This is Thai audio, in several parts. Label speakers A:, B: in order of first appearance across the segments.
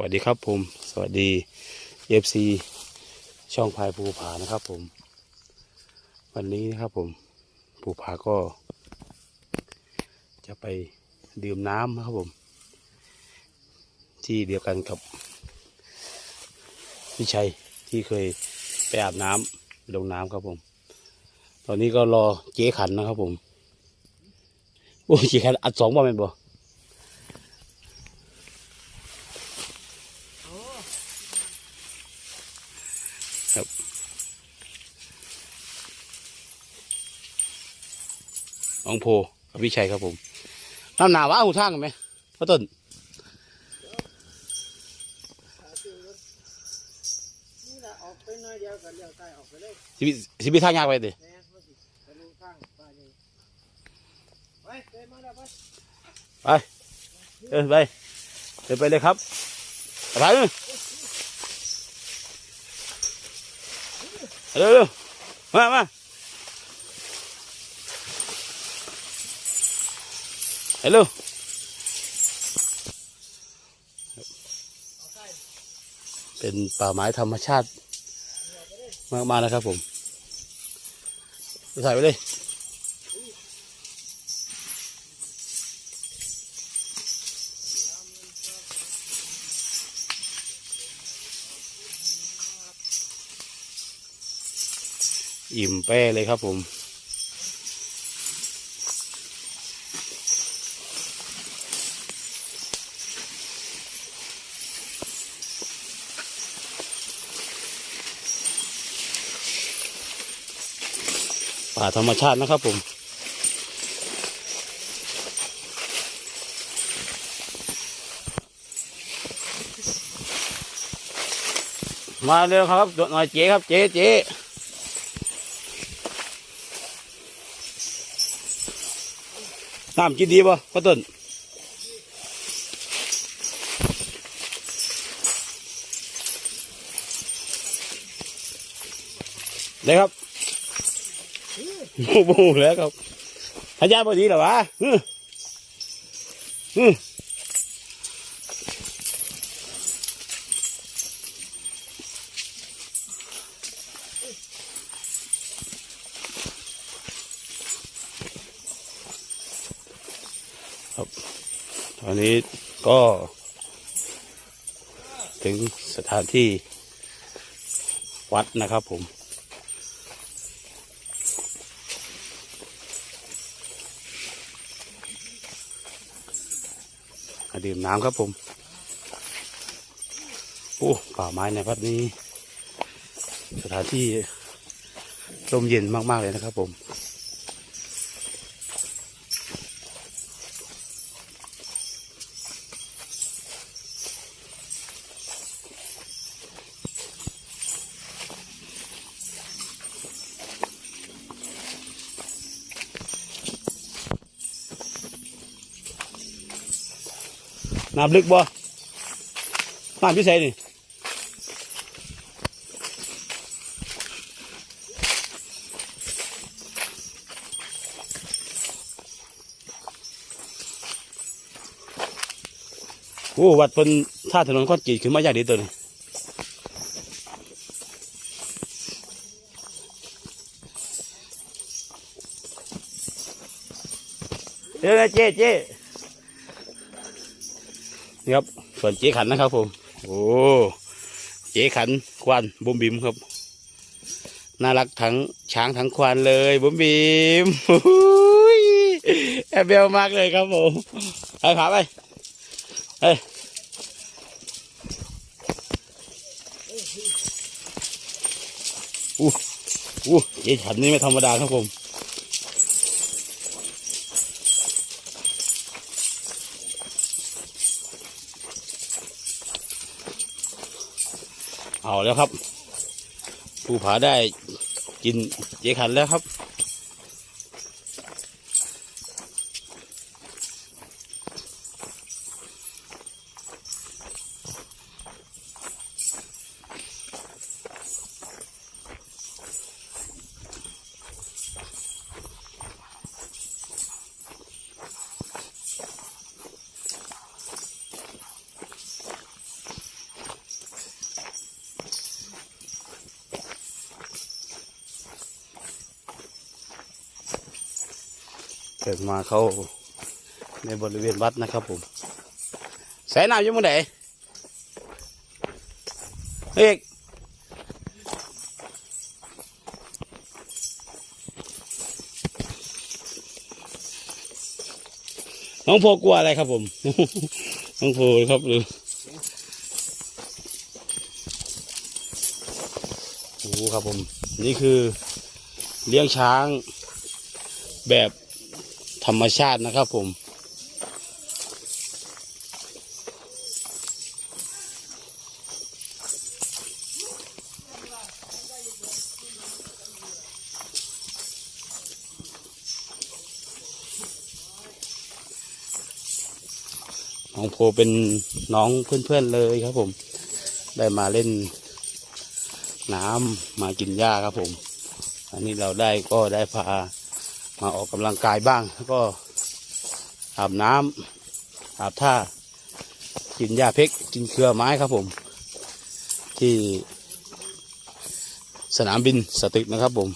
A: วัสดีครับผม สวัสดีเอฟซีช่องพายภูผานะครับผม วันนี้นะครับผมภูผาก็ จะไปดื่มน้ำนะครับผม ที่เดียวกันกับพี่ชัยที่เคยไปอาบน้ำลงน้ำครับผม ตอนนี้ก็รอเจ๊ขันนะครับผม โอ้ยเจ๊ขันอัดสองบ่แม่นบ่ องโพกับพี่ชัยครับผมน้ำหนาวะหูทางกันไหมพ่อต้น
B: ออกไปน้อยเดียวกันเดียวใต้ออกไปเลย
A: สิบิสิบิทางยากไปดิ
B: ไปเดินไป
A: เดินไปเลยครับไปเลยเร็วเร็วมา มาเร็วเป็นป่าไม้ธรรมชาติมากๆนะครับผมใส่ไปเลยอิ่มแป้เลยครับผม ป่าธรรมชาตินะครับผมมาเร็วครับหน่อยเจ๊ครับเจ๊เจ๊น้ำกินดีป่ะพ่อต้นเลยครับ โอ้โหแล้วครับหายาพอดีหรอวะฮึฮึตอนนี้ก็ถึงสถานที่วัดนะครับผม มาดื่มน้ำครับผมโอ้ป่าไม้ในพัดนี้ สถานที่ลมเย็นมาก ๆ เลยนะครับผม น้ำลึกบ่น้ำพิเศษนี่โอ้วัดเพิ่นท่าถนนคอนกรีตขึ้นมาอย่างดีตัวนี้เดี๋ยวนะเจ๊เจ๊ นี่ครับส่วนเจ๊ขันนะครับผม โอ้เจ๊ขันควานบุมบิมครับน่ารักทั้งช้างทั้งควานเลยบุมบิมโอ้ยแอบเบลมากเลยครับผมไปขาไปเฮ้ยอู้อู้เจ๊ขันนี่ไม่ธรรมดาครับผม เอาแล้วครับผู้ผาได้กินเจขันแล้วครับ เกิดมาเข้าในบริเวณวัดนะครับผมใส่น้ำอยังมื่อไหนเอกน้องโพกลัวอะไรครับผม น้องโพครับหรือโอ้โหครับผม นี่คือเลี้ยงช้างแบบ ธรรมชาตินะครับผม น้องโพเป็นน้องเพื่อนๆเลยครับผม ได้มาเล่นน้ำมากินหญ้าครับผม อันนี้เราได้ก็ได้พา มาออกกำลังกายบ้าง แล้วก็อาบน้ำอาบท่า กินหญ้าเพกกินเครือไม้ครับผม ที่สนามบินสตึกนะครับผม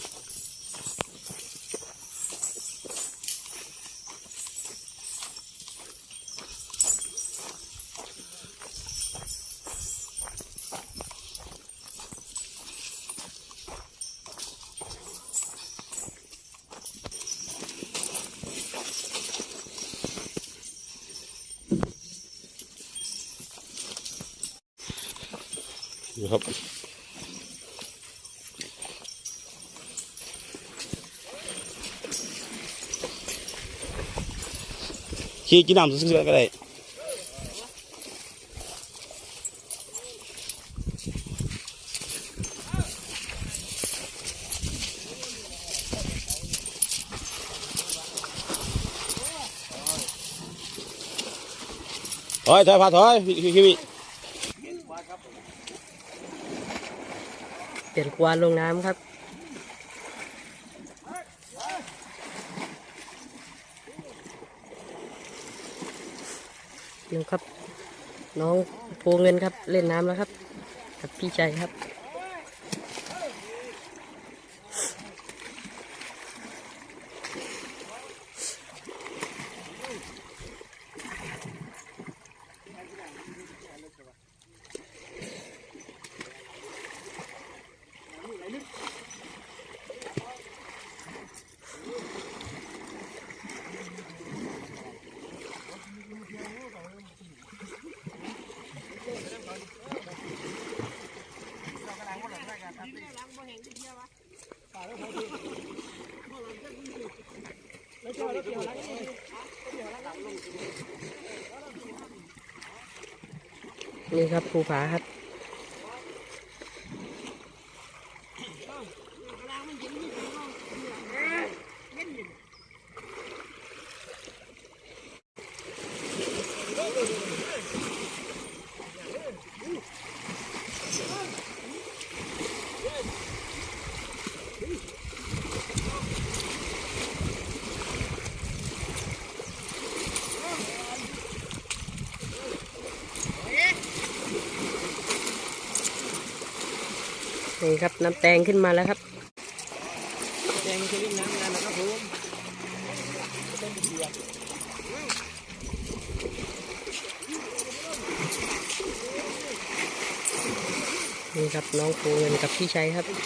A: ดูครับ ขี่กินน้ำซื้อๆก็ได้ถอยถอยพาถอยพี่พี่พี่
C: เป ลี่ยนควานลงน้ำครับ ดูครับ น้องโพเงินครับ เล่นน้ำแล้วครับ กับพี่ชายครับ นี่ครับภูผาครับ นี่ครับน้ำแตงขึ้นมาแล้วครับ
B: แดงจะวิ่งน้ำงานนะครับผม
C: นี่ครับน้องโพเงินกับพี่ชัยครับครับ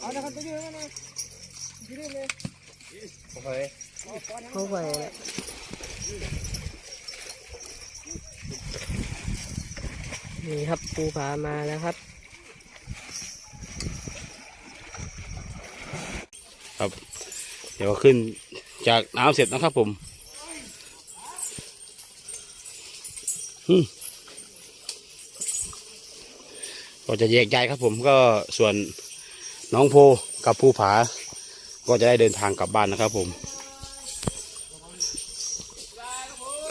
B: เอาละครับไปยืนนะยืนเลยโอเค
C: เข้าไปนี่ครับภูผามาแล้วครับ
A: ครับ เดี๋ยวขึ้นจากน้ำเสร็จนะครับผมอืมก็จะแยกย้ายครับผมก็ส่วน น้องโพกับภูผา ก็จะได้เดินทางกลับบ้านนะครับผม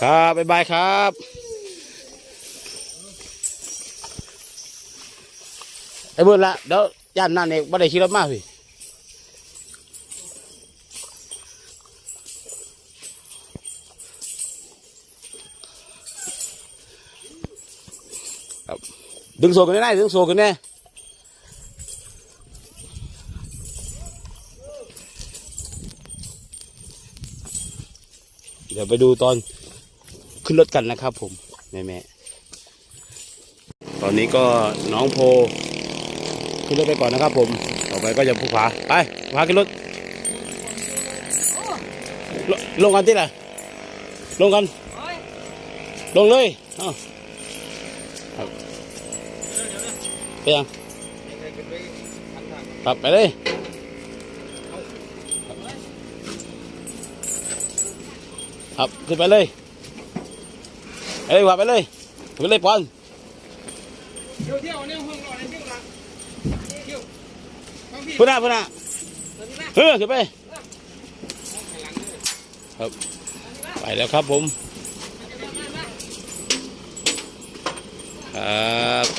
A: ครับบ๊ายบายครับไอ้เบิร์ละเดี๋ยวย่านนั่นเองไม่ได้ขี่รถมาพี่ดึงโซ่กันได้ดึงโซ่กันแน่ เดี๋ยวไปดูตอนขึ้นรถกันนะครับผมแม่แม่ตอนนี้ก็น้องโพขึ้นรถไปก่อนนะครับ ผมต่อไปก็จะผู้ผาไปผาขึ้นรถลงลงกันที่ไหนลงกัน ลงเลยไปยังครับไปเลย ครับขึ้นไปเลยไปเลยว่าไปเลยขึ้นเลยปอน
B: เที่ยวเที่ยวเนี่ยห้องนอนเที่ยวละเที่ยวห้องพี่
A: พุ่นหน้าพุ่นหน้าเฮ้ยขึ้นไปครับไปแล้วครับผมอ่า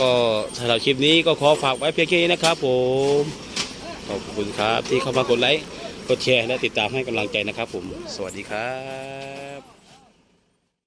A: ก็สำหรับคลิปนี้ก็ขอฝากไว้เพียงแค่นี้นะครับผมขอบคุณครับที่เข้ามากดไลค์กดแชร์และติดตามให้กำลังใจนะครับผม สวัสดีครับ